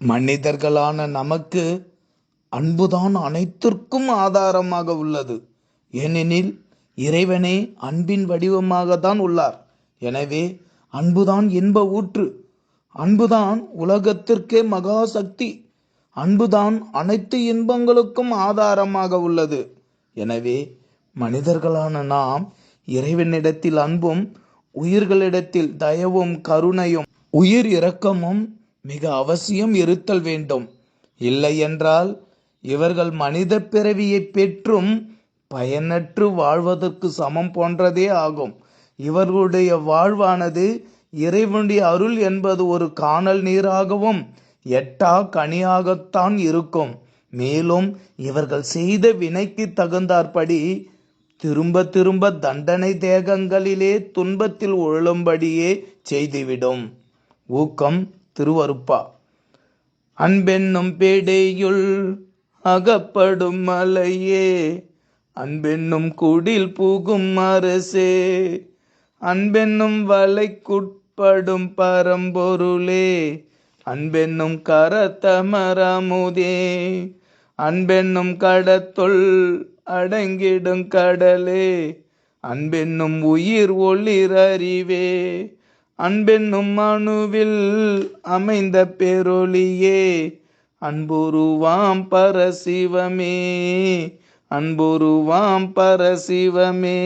மனிதர்களான நமக்கு அன்புதான் அனைத்திற்கும் ஆதாரமாக உள்ளது. ஏனெனில் இறைவனே அன்பின் வடிவமாக தான் உள்ளார். எனவே அன்புதான் இன்ப ஊற்று. அன்புதான் உலகத்திற்கே மகா சக்தி. அன்புதான் அனைத்து இன்பங்களுக்கும் ஆதாரமாக உள்ளது. எனவே மனிதர்களான நாம் இறைவனிடத்தில் அன்பும் உயிர்களிடத்தில் தயவும் கருணையும் உயிர் இரக்கமும் மிக அவசியம் இருத்தல் வேண்டும். இல்லை என்றால் இவர்கள் மனித பிறவியை பெற்றும் பயனற்று வாழ்வதற்கு சமம் போன்றதே ஆகும். இவர்களுடைய வாழ்வானது இறைவனுடைய அருள் என்பது ஒரு காணல் நீராகவும் எட்டா கனியாகத்தான் இருக்கும். மேலும் இவர்கள் செய்த வினைக்கு தகுந்தாற்படி திரும்ப திரும்ப தண்டனை தேகங்களிலே துன்பத்தில் உழலும்படியே செய்துவிடும். ஊக்கம் திருவருப்பா. அன்பென்னும் பேடையுள் அகப்படும் மலையே அன்பென்னும் குடில் புகும் அரசே அன்பென்னும் வலைக்குட்படும் பரம்பொருளே அன்பென்னும் கரத்தமரமுதே அன்பென்னும் கடத்துள் அடங்கிடும் கடலே அன்பென்னும் உயிர் ஒளிர் அறிவே அன்பென்னும் அணுவில் அமைந்த பெருளியே அன்புருவாம் பரசிவமே அன்புருவாம் பரசிவமே.